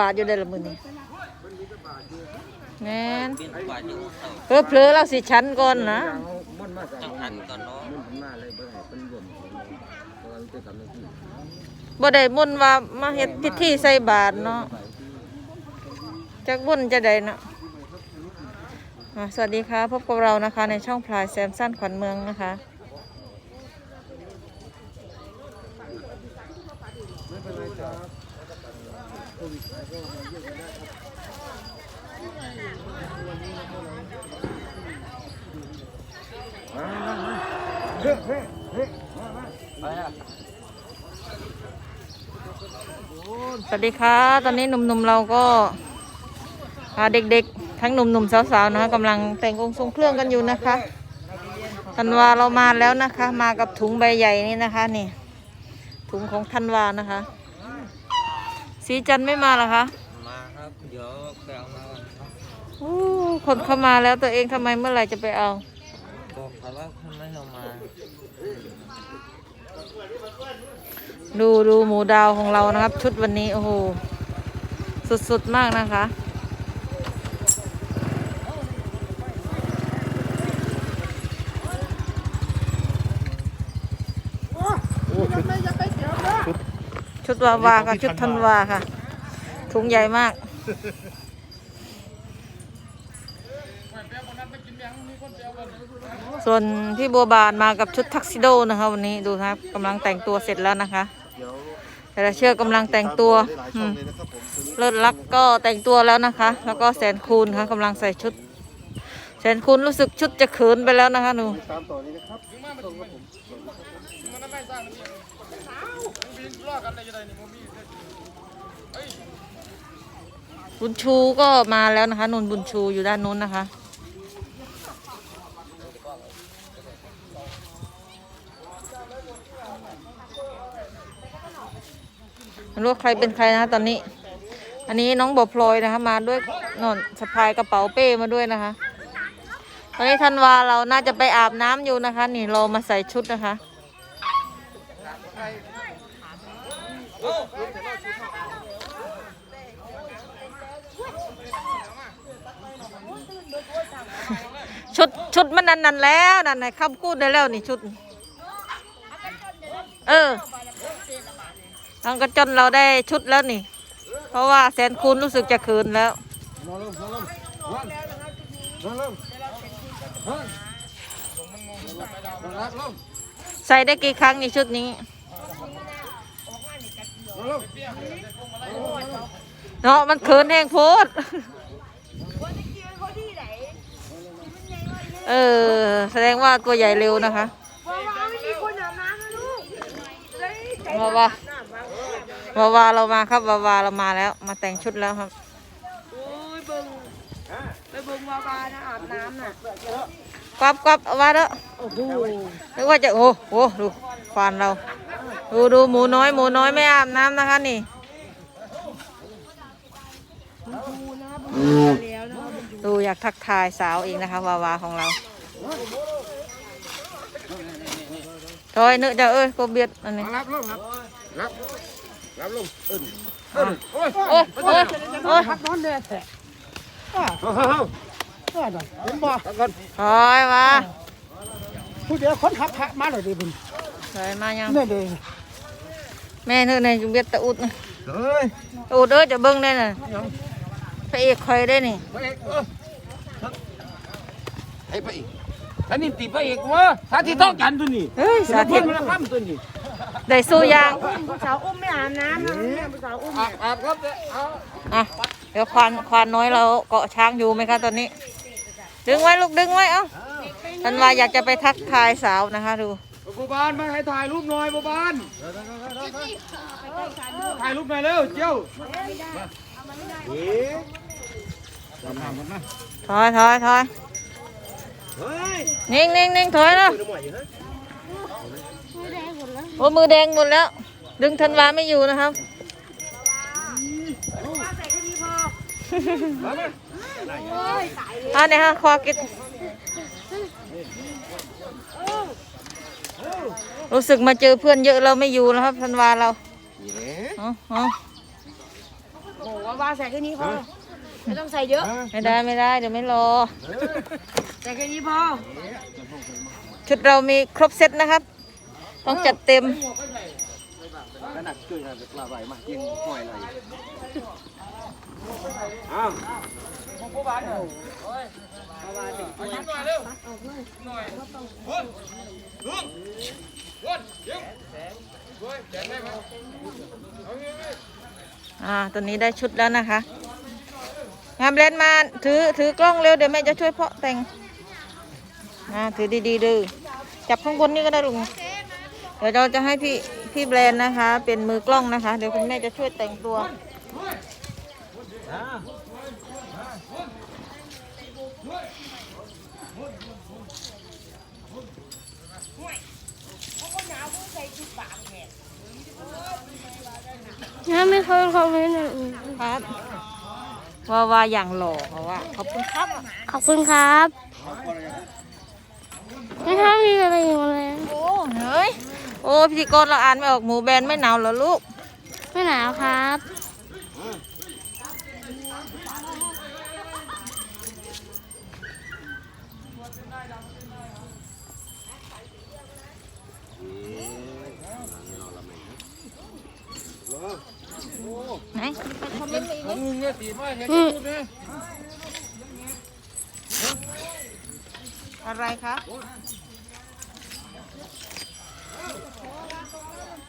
บาทอยู่ได้ละมือนี้แม่นเป็นกว่าอยู่เต่าเผลอเผลอเราสิชั้นก่อนนะมันมาใส่จังหันก่อนเนาะมันมาเลยบ่ให้เป็นรวมเพราะว่ามันจะทำหน้าที่บ่ได้มนต์ว่ามาเฮ็ดพิธีใส่บาตรเนาะจักบุญจะได้เนาะอะสวัสดีค่ะพบกับเรานะคะในช่องพลายแซมสั้นขวัญเมืองนะคะ เฮ้ยเฮ้ยเฮ้ย สวัสดีค่ะ ตอนนี้หนุ่มๆเราก็พาเด็กๆ ทั้งหนุ่มๆสาวๆนะคะกำลังแต่งองค์ทรงเครื่องกันอยู่นะคะธันวาเรามาแล้วนะคะ มากับถุงใบใหญ่นี่นะคะนี่ ถุงของธันวานะคะ สีจันทร์ไม่มาเหรอคะมาครับเดี๋ยวไปเอามาก่อนครับอู้คนเข้ามาแล้วตัวเองทำไมเมื่อไหร่จะไปเอาบอกเขา ว่าทำไมเรามา ดูดูหมูดาวของเรานะครับ ชุดวันนี้ โอ้โห สุด ๆ มากนะคะชุดวาวากับชุดธันวาค่ะ ถุงใหญ่มาก ส่วนพี่บัวบานมากับชุดทักซิโดนะคะวันนี้ดูนะครับกำลังแต่งตัวเสร็จแล้วนะคะ แต่ละเชือกกำลังแต่งตัวอืมเลิศลักษณ์ก็แต่งตัวแล้วนะคะ แล้วก็แสนคูณค่ะกำลังใส่ชุด แสนคูณรู้สึกชุดจะเขินไปแล้วนะคะหนู ตามต่อนี้นะครับบุญชูก็มาแล้วนะคะนนบุญชูอยู่ด้านนู้นนะคะ ไม่รู้ใครเป็นใครนะคะตอนนี้ อันนี้น้องบอพลอยนะคะมาด้วยนนสะพายกระเป๋าเป้มาด้วยนะคะ ตอนนี้ธันวาเราน่าจะไปอาบน้ำอยู่นะคะ นี่เรามาใส่ชุดนะคะชุดชุดมันนั่นนั่นแล้วนั่นไหนคำพูดได้แล้วนี่ชุด เออ ทางกระจนเราได้ชุดแล้วนี่ เพราะว่าแสนคูณรู้สึกจะคืนแล้ว นอนลงนอนลงวันนอนลงวันนอนรับลงใส่ได้กี่ครั้งนี่ชุดนี้นอนลงเนาะมันเขินแห้งโพดเออ แสดงว่าตัวใหญ่เร็วนะคะว้าวไม่มีคนอาบน้ำนะลูกเฮ้ยใจวา วาวาวาเรามาครับวาวาเรามาแล้ว มาแต่งชุดแล้วครับ โอ้ยเบิ่งไปเบิ่งวาวานะอาบน้ำน่ะกวับกวับเอามาเด้อโอ้โหนึกว่าจะโอ้โหดูควานเรา ดูดูหมูน้อยหมูน้อยไม่อาบน้ำนะคะนี่แล้วนะดูอยากทักทายสาวเองนะคะวาวาของเราถอยเนื้อะจะเอ้ยก็เบียดอันนี้รับลงครับรับ รับลงเอิ้นเอิ้นโอ้ยโอ้ยโอ้ยโอ้ยพักนอนเลยแท้เฮ้ยเฮ้ยก็ได้เห็นบ่ตักก่อนถอยมาผู้เดียวคนขับพระมาเลยดิบุญถอยมายังนี่เด้แม่เนื้อในจุเบียดตะอุดนะเฮ้ยตะอุดเอ้ยจะเบิ้งได้น่ะพระเอกคอยได้นี่ไปเอกเออให้ไปอีกอันนี้ตีไปอีกวะสาธิตต้องกันตัวนี้เฮ้ยสาธิตมันละคำตัวนี้ ได้สู้ยางผู้สาวอุ้มไม่อาบน้ำนะผู้สาวอุ้มอาบอาบครับเอาอะเดี๋ยวควานควานน้อยเราเกาะช้างอยู่ไหมคะตอนนี้ ดึงไว้ลูกดึงไว้เอ้าท่านว่าอยากจะไปทักทายสาวนะคะดูบัวบานมาให้ถ่ายรูปหน่อยบัวบานถ่ายรูปหน่อยเร็วเจ้าเอ๊ะทำมามาถอยถอยถอยเฮ้ยนิ่งนิ่งนิ่งถอยแล้ว โอ้มือแดงหมดแล้ว ดึงธันวาไม่อยู่นะครับมามาอันนี้ฮะคอกิดรู้สึกมาเจอเพื่อนเยอะเราไม่อยู่แล้วครับธันวาเรานี่แหละเอาเอาโอ้โหวาวาใส่แค่นี้พอไม่ต้องใส่เยอะ ไม่ได้ไม่ได้เดี๋ยวไม่รอ ใส่แค่นี้พอชุดเรามีครบเซตนะครับ ต้องจัดเต็มขนาดเกินขนาดปลาไหลมากยังปล่อยไหลอ้าวผู้บ้านเหรอโอ้ยผู้บ้านสิหน่อยเร็วหน่อยบุญบุญบุญยิงบุญแจกได้ไหมอ่าตอนนี้ได้ชุดแล้วนะคะงามเลนมาถือถือกล้องเร็วเดี๋ยวแม่จะช่วยเพาะแต่งอ่าถือดีๆดูจับข้างบนนี่ก็ได้ลุง เดี๋ยวเราจะให้พี่พี่แบรนด์นะคะ เป็นมือกล้องนะคะ เดี๋ยวคุณแม่จะช่วยแต่งตัวถ้าไม่เคยคอมเมนต์อะครับว่าว่าอย่างหล่อเพราะว่าขอบคุณครับ ขอบคุณครับไม่ถ้ามีอะไรอยู่เลยโอ้เฮ้ย โอ้พิธีกรเราอ่านไม่ออกหมูแบรนด์ไม่หนาวเหรอลูก ไม่หนาวครับ ไหนมึงเนี่ยตีมาแค่อืมพูดนะอะไรคะ ไม่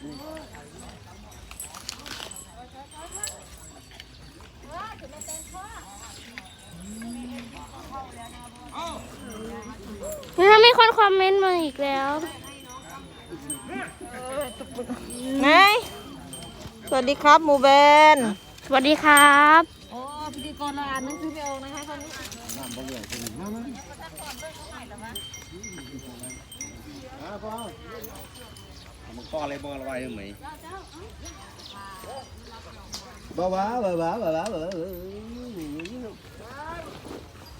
ถ้ามีคนคอมเมนต์มาอีกแล้วไหนสวัสดีครับหมูแบรนด์สวัสดีครับ โอ้พิธีกรเราอ่านหนังสือไม่ออกนะคะคนนี้มัน ก็อะไรบ่อะไรไหมบ้าบ้าบ้าบ้าบ้าบ้าบ้า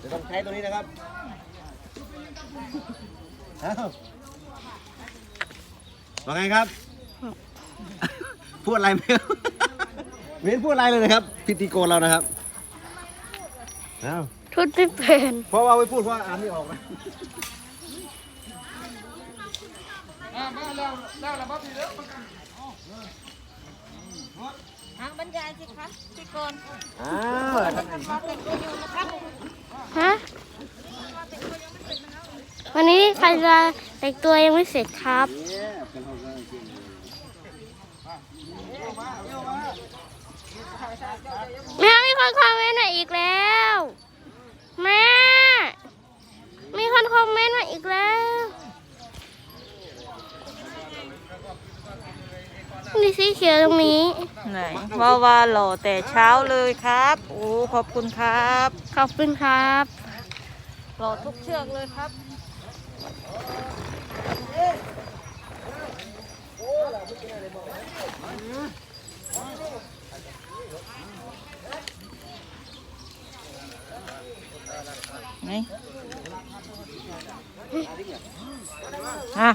จะต้องใช้ตัวนี้นะครับอ้าวว่าไงครับ พูดอะไรไม่รู้ไม่เห็นพูดอะไรเลยนะครับ พิธีโกนเรานะครับอ้าวทุดไม่เป็น เพราะว่าไม่พูดเพราะอ่านไม่ออกนะ อะบรรยายสิคะพิธีกรอ้าวมาแต่งตัวอยู่นะครับฮะวันนี้ใครจะแต่งตัวยังไม่เสร็จครับแม่มีคนคอมเมนต์มาอีกแล้ว แม่ มีคนคอมเมนต์มาอีกแล้ว มีสีเขียวตรงนี้ ไหนว่าว่าหล่อแต่เช้าเลยครับ โอ้ขอบคุณครับขอบคุณครับหล่อทุกเชือกเลยครับ ไหนอะ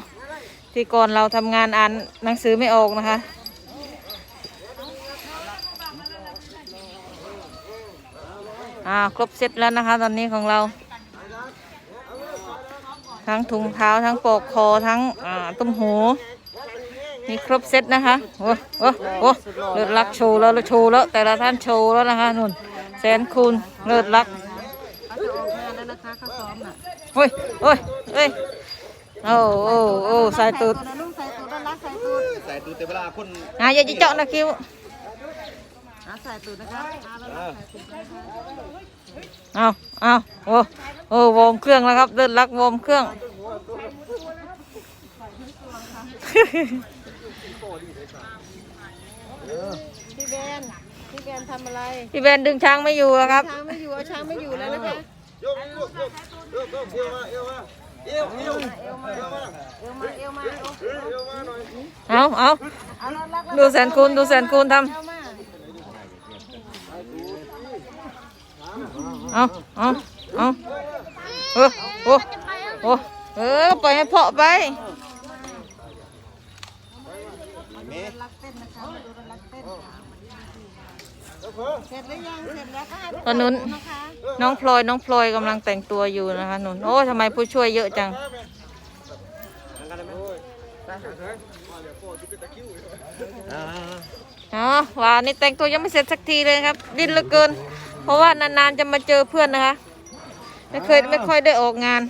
ที่ก่อนเราทำงานอ่านหนังสือไม่ออกนะคะ อ่าครบเซตแล้วนะคะ ตอนนี้ของเรา ทั้งถุงเท้าทั้งปลอกคอทั้งอ่าตุ้มหูมีครบเซตนะคะ โอ้โอ้โอ้เลิศลักโชว์แล้วโชว์แล้ว แต่ละท่านโชว์แล้วนะคะนุ่นแสนคูณเลิศลักโอ้ยโอ้ยเอ้ย โอ้โอ้โอ้ใส่ตูดใส่ตูเตเวลาคนอะอย่าจะเจาะนะคิวเอาเอาโอ้โอ้วอร์มเครื่องแล้วครับเลิศลักวอร์มเครื่องพี่แบนพี่แบนทำอะไรพี่เบนดึงช้างไม่อยู่อะครับช้างไม่อยู่เอาช้างไม่อยู่แล้วนะคะโยกโยกโยกโยกโยกเอวมาเอวมา เอวเอวเอวมาเอวมาเอวมาเอวมาเอวมาหน่อยเอาเอาดูแสนคูณดูแสนคูณทำเอาเอาเอาเออโอ้โอ้เออปล่อยให้เพาะไป เมย์เตอนนู้นน้องพลอยน้องพลอยกำลังแต่งตัวอยู่นะคะหนุนโอ้ทำไมผู้ช่วยเยอะจัง อ๋อว่านี่แต่งตัวยังไม่เสร็จสักทีเลยครับ ดิ้นเหลือเกิน เพราะว่านานๆจะมาเจอเพื่อนนะคะ ไม่เคยไม่ค่อยได้ออกงาน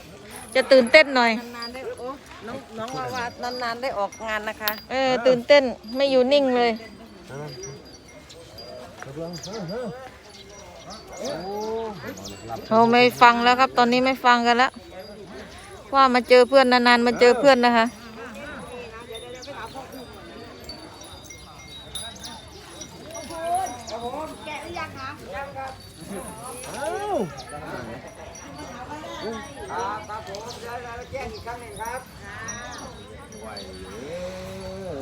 จะตื่นเต้นหน่อย นานได้โอ้น้องน้องวาวานานๆได้ออกงานนะคะ เออตื่นเต้นไม่อยู่นิ่งเลย เราไม่ฟังแล้วครับ ตอนนี้ไม่ฟังกันแล้ว ว่ามาเจอเพื่อนนานๆมาเจอเพื่อนนะคะ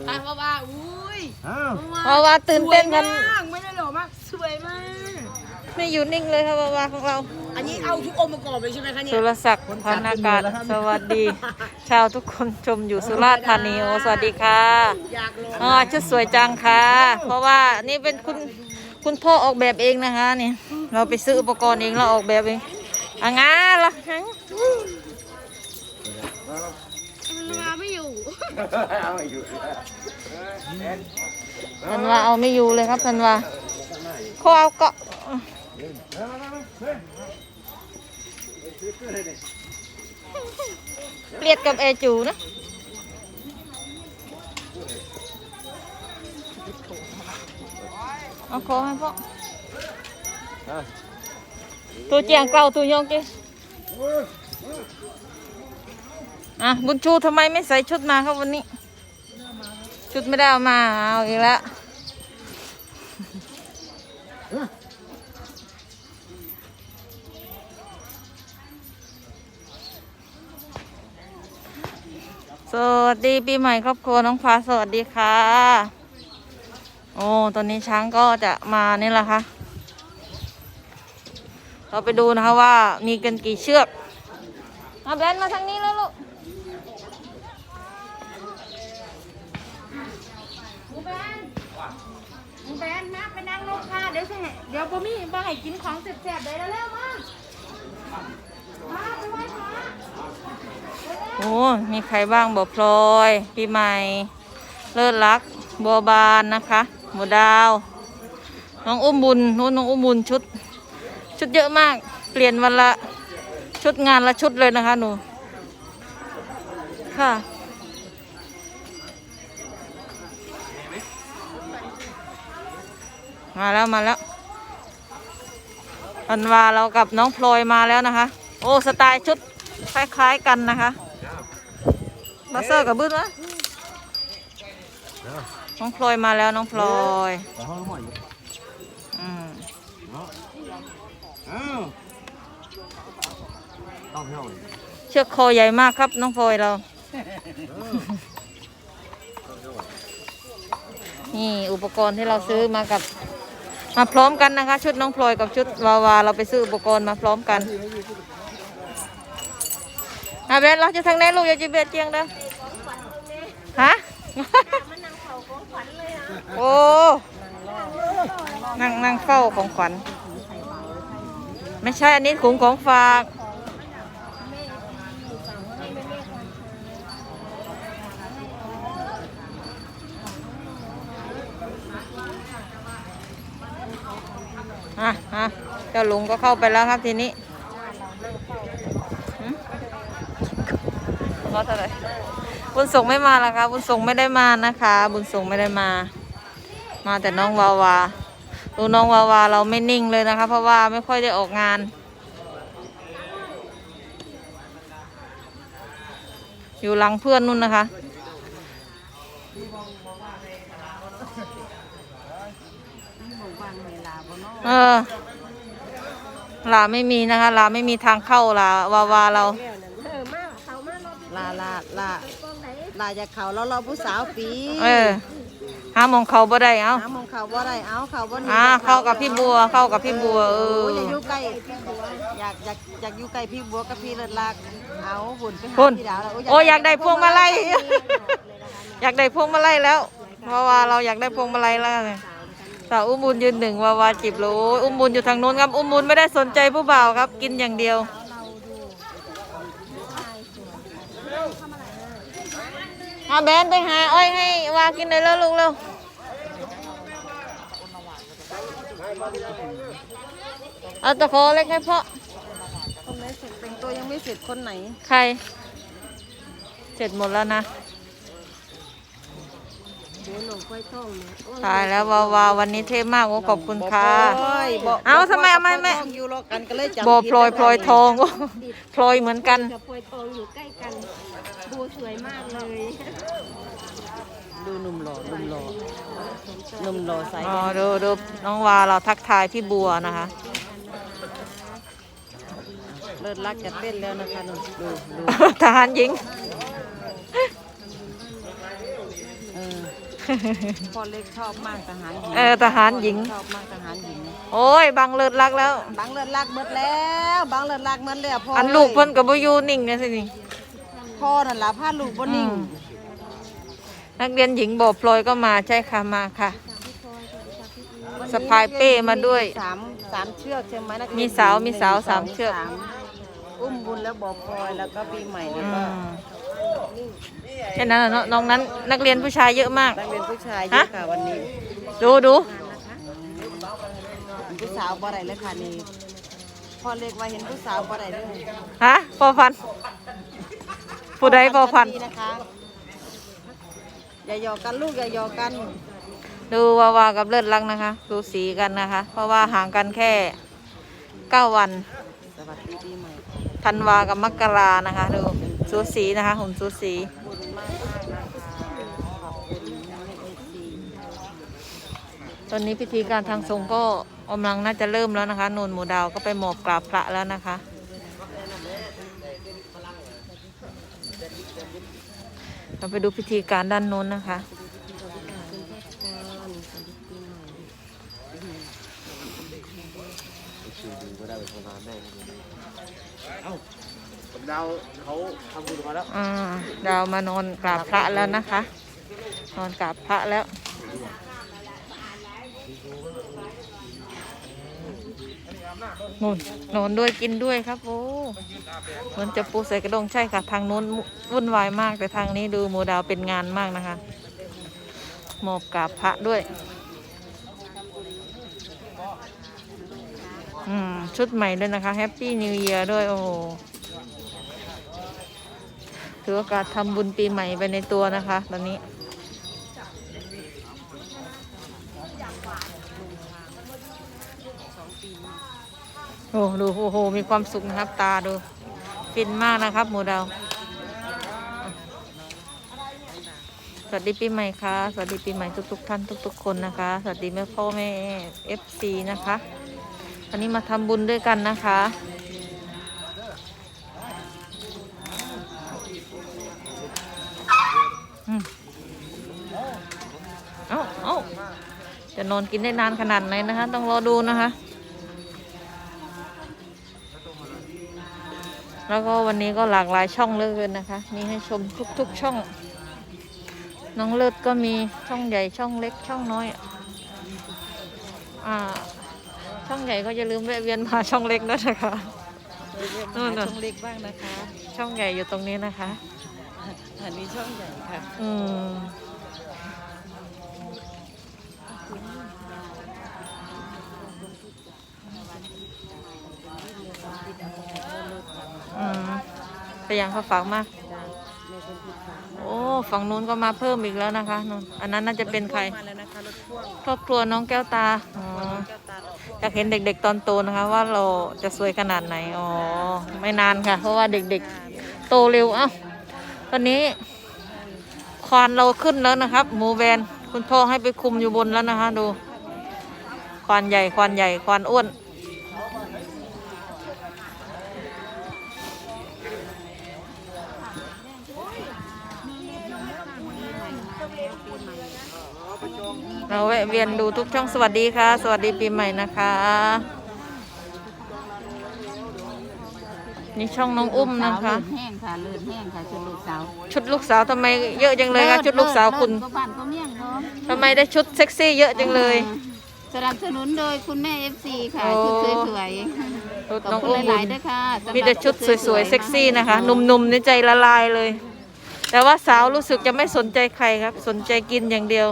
อะวาวาอุ้ยอ้าวเพราะว่าตื่นเต้นกัน สวยมากไม่ได้หล่อมากสวยมาก ไม่อยู่นิ่งเลยครับว่าของเราอันนี้เอาทุกองค์ประกอบเลยใช่ไหมคะเนี่ย สุรศักดิ์พันอากาศสวัสดี ชาวทุกคนชมอยู่สุราษฎร์ธานีโอสวัสดีค่ะอยากลองอ๋อชุดสวยจังค่ะ เพราะว่านี่เป็นคุณคุณพ่อออกแบบเองนะคะนี่เราไปซื้ออุปกรณ์เองเราออกแบบเองอะงาละหังมันมาไม่อยู่ธันวาเอาไม่อยู่เลยครับธันวา เขาเอาเกาะเกลียดกับเอจูนะเอาขอให้พ่อตัวเจียงเกลาตัวยองกิอะบุญชูทำไมไม่ใส่ชุดมาครับวันนี้ ชุดไม่ได้เอามาเอาอีกแล้ว สวัสดีปีใหม่ครอบครัวน้องฟ้าสวัสดีค่ะ โอ้ตอนนี้ช้างก็จะมานี่แหละค่ะ เราไปดูนะคะว่ามีกันกี่เชือกมาแบนมาทางนี้แล้วลูก เดี๋ยวสิเดี๋ยวบ่มีบ่ให้กินของแซ่บๆได้แล้วเร็วมามาไปไหว้พระโอ้มีใครบ้างบ่พลอยปีใหม่ เลิศรักบัวบานนะคะหมูดาว น้องอุ้มบุญนู้นน้องอุ้มบุญชุด ชุดเยอะมาก เปลี่ยนวันละชุดงานละชุดเลยนะคะหนู ค่ะมาแล้ว มาแล้ว อันวาเรากับน้องพลอยมาแล้วนะคะ โอ้สไตล์ชุดคล้าย ๆกันนะคะมาเซอร์กับบึ้นวะน้องพลอยมาแล้วน้องพลอยอืมเชือกคอใหญ่มากครับน้องพลอยเรา นี่อุปกรณ์ที่เราซื้อมากับ มาพร้อมกันนะคะ ชุดน้องพลอยกับชุดวาวาเราไปซื้ออุปกรณ์มาพร้อมกันอาเบนเราจะทางไหนลูกอย่าจะเบียดเจียงเด้อฮะโอ้นั่งนั่งเฝ้าของขวัญ ไม่ใช่อันนี้ขุงของฝาก อะอะเจ้าลุงก็เข้าไปแล้วครับทีนี้หืมรอเท่าไหร่บุญส่งไม่มาแล้วครับบุญส่งไม่ได้มานะคะ บุญส่งไม่ได้มา มาแต่น้องวาวาดูน้องวาวาเราไม่นิ่งเลยนะคะ เพราะว่าไม่ค่อยได้ออกงาน อยู่หลังเพื่อนนู่นนะคะเออ ลาไม่มีนะคะ ลาไม่มีทางเข้าลาวาวาเราลาลาลาลาจากเขาแล้วเราผู้สาวปีเออหาหมองเขาบ่ได้เอาหามองเขาว่าไรเอาเขาว่านี่อ่าเข้ากับพี่บัวเข้ากับพี่บัวเออโอ้ยอยากอยู่ใกล้อยากอยากอยากอยู่ใกล้พี่บัวกับพี่เลิศลักเอาหุ่นไปหาคุณพี่ดาวแล้วโอ้ยอยากได้พวงมาลัย อยากได้พวงมาลัยแล้ว เพราะว่าเราอยากได้พวงมาลัยแล้วไง สาวอุ้มบุญยืนหนึ่งวาวาจิบโลโอ้ยอุ้มบุญอยู่ทางโน้นครับ อุ้มบุญไม่ได้สนใจผู้บ่าวครับ กินอย่างเดียว เอาแบนไปหาอ้อยให้วากินเลยแล้วลูกเร็วเอาตะโคเล็กให้พ่อคนไหนเสร็จแต่งตัวยังไม่เสร็จคนไหน ใคร เสร็จหมดแล้วนะ ตายแล้ววาวาวันนี้เท่มากโอ้ขอบคุณค่ะบอกเอาทำไมเอาไม่ไม่ท่องอยู่รอกันก็เลยจำบอผิดพลอยพลอยทองโอ้พลอยเหมือนกันกับปวยทองอยู่ใกล้กันบูสวยมากเลยดูหนุ่มหล่อหนุ่มหล่อหนุ่มหล่อสายอ๋อดูดูน้องวาเราทักทายพี่บัวนะคะเลิศรักจะเต้นแล้วนะคะหนุ่มดูดูทหารหญิงเออ พ่อเล็กชอบมากทหารหญิงเออทหารหญิง ชอบมากทหารหญิง โอ้ยบังเลิศรักแล้ว บังเลิศรักเบิดแล้วบังเลิศรักเบิดแล้วพ่ออันลูกเพิ่นกับบอยูนิ่งนะสินี่พ่อนั่นล่ะพาลูกบ่นิ่งอืมนักเรียนหญิงบอพลอยก็มาใช่ค่ะมาค่ะ สะพายเป้มาด้วยสามสามเชือกใช่ไหมนักเรียนมีสาวหญิงมีสาวหนึ่งสามเชือกสมอุ้มบุญแล้วบอกพลอยแล้วก็ปีใหม่แล้วอืก็ม แค่นั้นน่ะเนาะน้องนั้นนักเรียนผู้ชายเยอะมาก นักเรียนผู้ชายเยฮะอะค่ะวันนี้ ดูดูผู้สาวบ่ได้เลยค่ะนี่พ่อเล็กว่าเห็นผู้สาวบ่ได้เลยฮะพอฟัน ผู้ใดพอฟันดีนะคะอย่าหยอกกันลูกอย่าหยอกกันดูวาวากับเลิศรักนะคะ ดูสีกันนะคะ เพราะว่าห่างกันแค่เก้าวันสวัสดีปีใหม่ธันวากับมกรานะคะดู สูสีนะคะหุ่นสูสีบุญมากมากนะคะขอบคุณให้เอซีตอนนี้พิธีการทางสงฆ์ก็กำลังน่าจะเริ่มแล้วนะคะนนหมูดาวก็ไปหมอบกราบพระแล้วนะคะ เราไปดูพิธีการด้านโน้นนะคะ ดาวเขาทำบุญมาแล้วอ่าดาวมานอนกราบพระแล้วนะคะ นอนกราบพระแล้ว นอนนอนด้วยกินด้วยครับโอ้เหมือนจะปูใส่กระดงใช่ค่ะ ทางนู้นวุ่นวายมากแต่ทางนี้ดูโมดาวเป็นงานมากนะคะหมอบกราบพระด้วย อืม ชุดใหม่ด้วยนะคะแฮปปี้นิว e ย r ด้วย โอ้ ถือโอกาสทำบุญปีใหม่ไปในตัวนะคะ ตอนนี้ โอ้ดูโอ้โห มีความสุขนะครับ ตาดู ฟินมากนะครับหมูดาวสวัสดีปีใหม่ค่ะ สวัสดีปีใหม่ทุกๆท่านทุก ๆ คนนะคะ สวัสดีแม่พ่อแม่เอฟซีนะคะวันนี้มาทำบุญด้วยกันนะคะ จะนอนกินได้นานขนาดไหนนะคะ ต้องรอดูนะคะ แล้วก็วันนี้ก็หลากหลายช่องเหลือกเกินนะคะ มีให้ชมทุกๆช่อง น้องเลิศก็มีช่องใหญ่ช่องเล็กช่องน้อย อ่า ช่องใหญ่ก็อย่าลืมแวะเวียนมาช่องเล็กด้วยนะคะนู่นน่ะช่องเล็กบ้างนะคะ ช่องใหญ่อยู่ตรงนี้นะคะ อันนี้ช่องใหญ่ค่ะ อืม อืมไปยังเขาฝากมาโอ้ฝั่งนู้นก็มาเพิ่มอีกแล้วนะคะนนอันนั้นน่าจะเป็นใคร มาแล้วนะคะรถพ่วงครอบครัวน้องแก้วตาอ๋อแก้วตาอยากเห็นเด็ก ๆ ตอนโตนะคะ ว่าเราจะสวยขนาดไหน อ๋อ ไม่นานค่ะ เพราะว่าเด็กๆ โตเร็ว เอ้า ตอนนี้ ควานเราขึ้นแล้วนะครับ หมูแบน คุณพ่อให้ไปคุมอยู่บนแล้วนะคะ ดู ควานใหญ่ควานใหญ่ควานอ้วนเราแวะเวียนดูทุกช่องสวัสดีค่ะ สวัสดีปีใหม่นะคะ นี่ช่องน้องอุ้มนะคะ แห้งค่ะเลือดแห้งค่ะชุดลูกสาวชุดลูกสาวทำไมเยอะจังเลยคะชุดลูกสาวคุณก็บ้านก็เมี่ยงเนาะทำไมได้ชุดเซ็กซี่เยอะจังเลย สนับสนุนโดยคุณแม่ FC ค่ะ โอ้ ชุดสวยชุดๆขอบน้องคุณอุ้มหบุลายญๆด้วยค่ะสำหรับมีแต่ชุดสวยๆเซ็กซี่นะคะหนุ่มๆในใจละลายเลย แต่ว่าสาวรู้สึกจะไม่สนใจใครครับ สนใจกินอย่างเดียว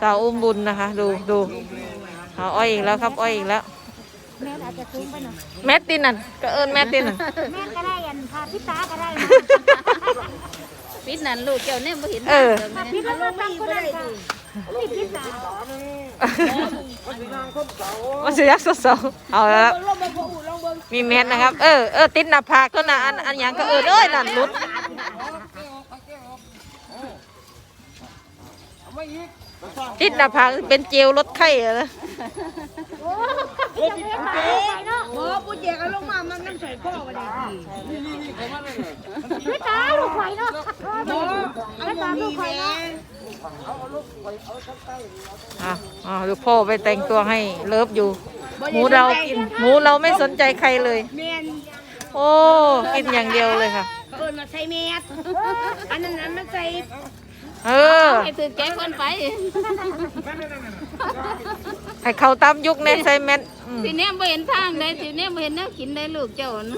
สาวอุ้มบุญนะคะ ดูดูเอาอ้อยอีกแล้วครับอ้อยอีกแล้ว แม่อาจจะคุ้มไปหน่อยแมตตินนั่นก็เอิญแมตตินนั่นแม่ก็ได้ยันพาพี่ตาก็ได้ปิดนั่นลูกเจ้าเนี่ยบ่เห็นเออทางเดิมพี่เนี่ยก็ต้องก็ได้ค่ะพี่พี่ตา มันสุยักษ์สดๆเอาแล้วมีแมสนะครับ เออเออติดหน้าผากก็นะอันอันยังก็เออเอ้ยนั่นลุดติดหน้าผากเป็นเจลลดไข้อะนะโอ้ผู้เจก็ลงมา มันน้ำใส่พ่อมาได้ทีพี่ตาลูกไข่เนาะพี่ตาลูกไข่เนาะ อะอะลูกพ่อไปแต่งตัวให้เลิฟอยู่ หมูเรากินหมูเราไม่สนใจใครเลยแมนโอ้กินอย่างเดียวเลยค่ะ เขาเอิญมาใส่แมสอันนั้นนั้นมันใส่เออ ให้ถือแก้คนไปให้เขาตามยุคในไซเมนอืมทีเนี้ยบ่เห็นทางเลยทีเนี้ยบ่เห็นแนวกินได้ลูกเจ้าน่ะ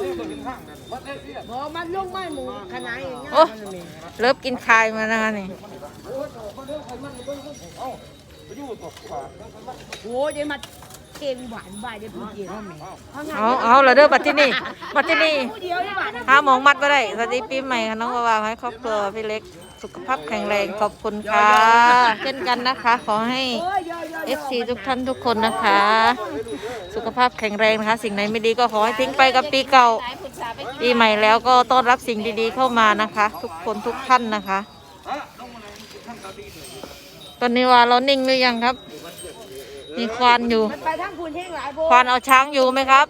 พอมันลงมาหมูขนาดอย่างเงี้ยโอ้เลิฟกินคายมานะคะนี่ โอ้ยมาเค็มหวานบ่ายได้ผู้เดียวแม่เอาเอาละเด้อบัดที่นี่บัดที่นี่ผู้เดียวได้บ่หาหมองมัดไ่ได้สวัสดีปีใหม่ค่ะน้องวาวาให้ครอบครัวพี่เล็กสุขภาพแข็งแรงขอบคุณค่ะ เช่นกันนะคะ ขอให้ FC ทุกท่านทุกคนนะคะ สุขภาพแข็งแรงนะคะ สิ่งไหนไม่ดีก็ขอให้ทิ้งไปกับปีเก่า ปีใหม่แล้วก็ต้อนรับสิ่งดีๆเข้ามานะคะ ทุกคนทุกท่านนะคะ ตอนนี้ว่าเรานิ่งหรือยังครับ มีควานอยู่ไปทางคุณเท่งหลายโบควานเอาช้างอยู่ไหมครับ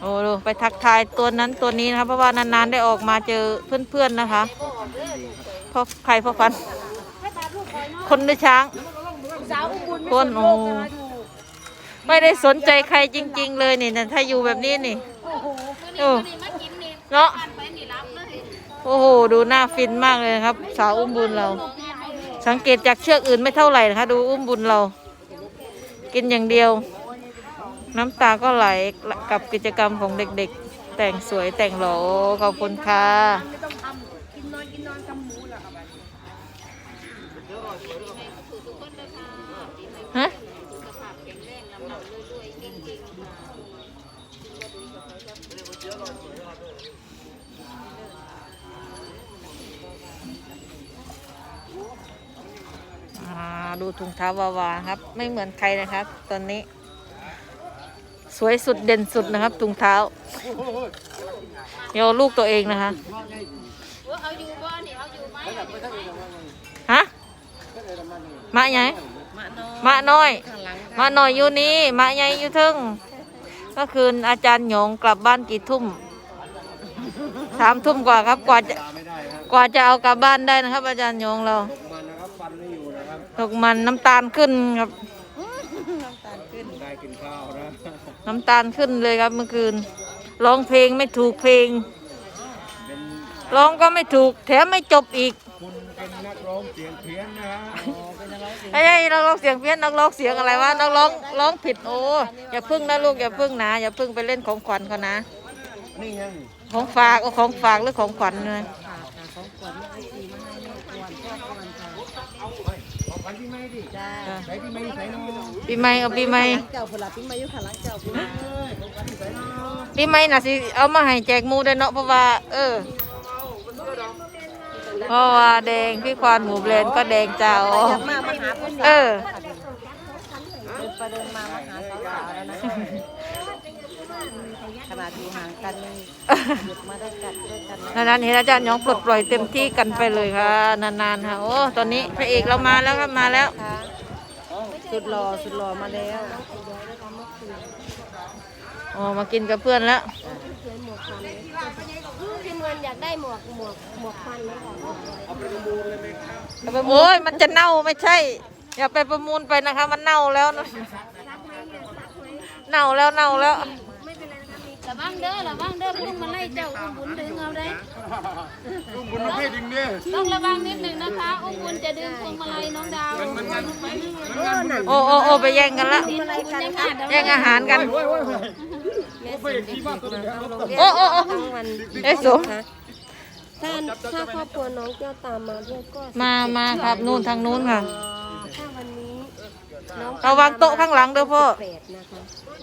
โอ้ดูไปทักทายตัวนั้นตัวนี้นะครับ เพราะว่านานๆได้ออกมาเจอเพื่อนๆนะคะพ่อใครพ่อฟัน คนหรือช้างสาวอุ้มบุญคนโอ้ไม่ได้สนใจใครจริง ๆ เลยนี่นะถ้าอยู่แบบนี้นี่โอ้นี่มากินนี่เนาะไปนี่รับเลย โอ้โห ดูหน้าฟินมากเลยนะครับ สาวอุ้มบุญเรา สังเกตจากเชือกอื่นไม่เท่าไหร่นะคะ ดูอุ้มบุญเรา กินอย่างเดียว น้ำตาก็ไหลกับกิจกรรมของเด็กๆ แต่งสวยแต่งหล่อขอบคุณค่ะ ไม่ต้องทำกินนอนกินนอนทำหมูแหละครับ ฮะอ่าดูถุงเท้าวาวาครับ ไม่เหมือนใครนะครับ ตอนนี้ สวยสุดเด่นสุดนะครับถุงเท้าโยลูกตัวเองนะคะฮะมะไงมะน้อยมะน้อยอยู่นี่มะใหญ่อยู่ทึ่งก็คืนอาจารย์หยงกลับบ้านกี่ทุ่มสามทุ่มกว่าครับกว่าจะกว่าจะเอากลับบ้านได้นะครับ อาจารย์หยงเรา ตกมันน้ำตาลขึ้นครับน้ำตาลขึ้นเลยครับเมื่อคืน ร้องเพลงไม่ถูกเพลงร้องก็ไม่ถูก แถมไม่จบอีกไอ้ไอ้นักร้องเสียงเพี้ยนนักร้องเสียงอะไรวะนักร้องร้องผิดโอ้อย่าพึ่งนะลูกอย่าพึ่งนะอย่าพึ่งไปเล่นของขวัญเขานะของฝากเอาของฝากหรือของขวัญเลย จ้ะปีใหม่เอาปีใหม่เจ้าพลัดปิ้งมาอยู่ขาลังเจ้าพี่ปีใหม่น่ะสิเอามาให้แจกหมูได้เนาะเพราะว่า เออเพราะว่าแดงพี่ควานหมูแบรนด์ก็แดงเจ้ามามาหาคนเออ เดินไปเดินมามาหาสาวๆแล้วนะขนาดอยู่ห่างกันยังหยุดมาได้กัดด้วยกั นนะนานๆเห็นอาจารย์หยองปลดปล่อยเต็มที่กันไปเลยค่ะ นานๆค่ะ โอ้ตอนนี้พระเอกเรามาแล้วครับมาแล้ว สุดหล่อสุดหล่อมาแล้วอ๋อมากินกับเพื่อนแล้วทีมงานอยากได้หมวกหมวกหมวกควันไหมคะโอ้ยมันจะเน่าไม่ใช่ อย่าไปประมูลไปนะคะ มันเน่าแล้วนะเน่าแล้วเน่าแล้วไม่เป็นไรนะคะมีสวังเด้อระวังเด้อพุ่งมาไล่เจ้าอุ้มบุญดึงเอาได้ลุงบุญประเภทดิงเนี่ยต้องระวังนิดหนึ่งนะคะอุ้มบุญจะดึงพวงมาลัยน้องดาวมันงานมันงานบุญโอ้โอ้โอ้ไปแย่งกันละบุญจะขาดแย่งอาหารกัน โอ้ยโอ้ยโอ้ยไปที่บ้านตัวเดียวโอ้โอ้โอ้ทั้งวันเอ้ยสูถ้าถ้าครอบครัวน้องแก้วตามมาด้วยก็มามาครับนู่นทางนู้นค่ะถ้าวันนี้น้อง ระวังโต๊ะข้างหลังเด้อพ่อ แปดนะคะ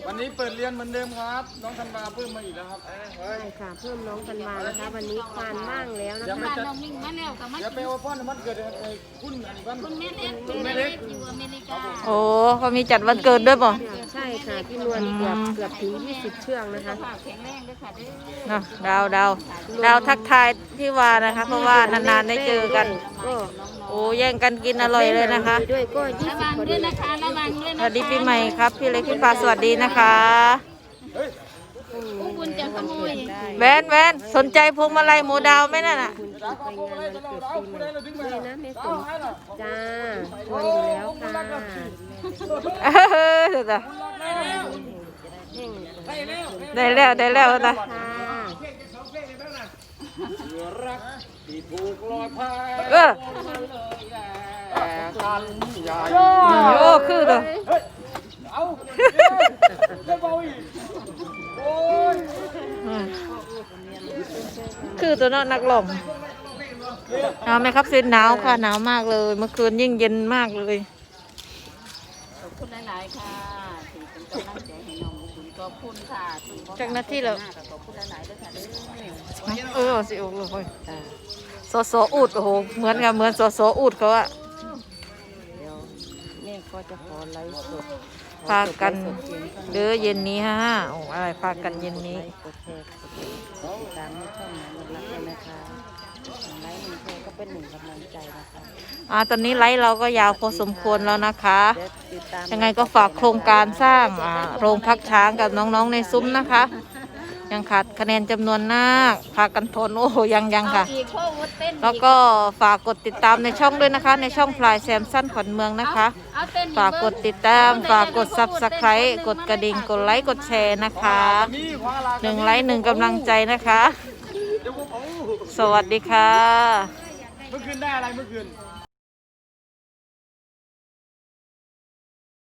วันนี้เปิดเรียนเหมือนเดิมครับ น้องธันวาเพิ่มมาอีกแล้วครับ ใช่ค่ะ เพิ่มน้องกันมานะคะ วันนี้ควานว่างแล้วนะเดี๋ยวคะไม่บ้านจะน้องมิ่งมาแล้วกับมาเดี๋ยวไปโอป้อนมันเกิดไอ้คุณอันวันคุณแม่เล็กคุณแม่เล็กอยู่อเมริกาโอ้เขามีจัดวันเกิดด้วยป่ะ ใช่ค่ะพี่นวลเกือบเกือบถึง20เชือกนะคะ ฝากแข็งแรงด้วยค่ะเด้อ เนาะดาวดาวดาวทักทายที่ว่านะคะ เพราะว่านานๆได้เจอกัน ก็โอ้แย่งกันกินอร่อยเลยนะคะ ด้วยก็ระ20วังพอด้ดีวยนะคะระวังด้วยสนะคะวัสดีปีใหม่ครับ พี่เล็กพี่ปลาสวัสดีนะคะอุ้มบุญจะขโมยแวนแวนสนใจพวงมาลัยหมูดาวไหมนั่นน่ะคุณจะไปงานวันเกิดปีใหม่นี่นะแม่สมจ้าชวนอยู่แล้วค่ะเออเดี๋ยวจ้ะแห้งได้แล้วได้แล้วนะค่ะที่ถูกลอยพายเออ แต่กันอย่าโอ้คือเด้อเอาเดี๋ยวเบาอีกโอ้ยอืมคือตัวเนาะนักร้องหนาวไหมครับซินหนาวค่ะหนาวมากเลย เมื่อคืนยิ่งเย็นมากเลยขอบคุณหลายๆค่ะที่เป็นกำลังใจให้น้องอุ้มบุญขอบคุณค่ะที่บ่จากหน้าที่แล้วขอบคุณหลายๆด้วยค่ะเด้อเออสิโอ้โหสอสออูดโอ้โหเหมือนกับเหมือนสอสออูดเขาอะเดี๋ยวแม่ ก็จะขอไลฟ์สดพากันเด้อเย็นนี้ฮะโอ้อะไรพากันเย็นนี้กดแชร์กดติดตามในช่องนั้นรักเลยนะคะไลฟ์หนึ่งแชร์ก็เป็นหนึ่งกำลังใจนะคะอ่าตอนนี้ไลฟ์เราก็ยาวพอสมควรแล้วนะคะเดี๋ยวติดตามยังไงก็ฝากโครงการสร้างอ่าโรงพักช้างกับน้องๆในซุ้มนะคะ ยังขาดคะแนนจำนวนมากพากันทนโอ้โหยังยังค่ะอีกโควุฒเต้นแล้วก็ฝากกดติดตามในช่องด้วยนะคะ ในช่องพลายแซมสั้นขวัญเมืองนะคะ เอาเต้นฝากกดติดตาม ฝากกดซับสไครต์กดกระดิ่ง กดไลค์ กดแชร์นะคะนี่ขวาลาหนึ่งไลค์หนึ่งกำลังใจนะคะ เดี๋ยวผมเอาสวัสดีค่ะ เมื่อคืนได้อะไรเมื่อคืน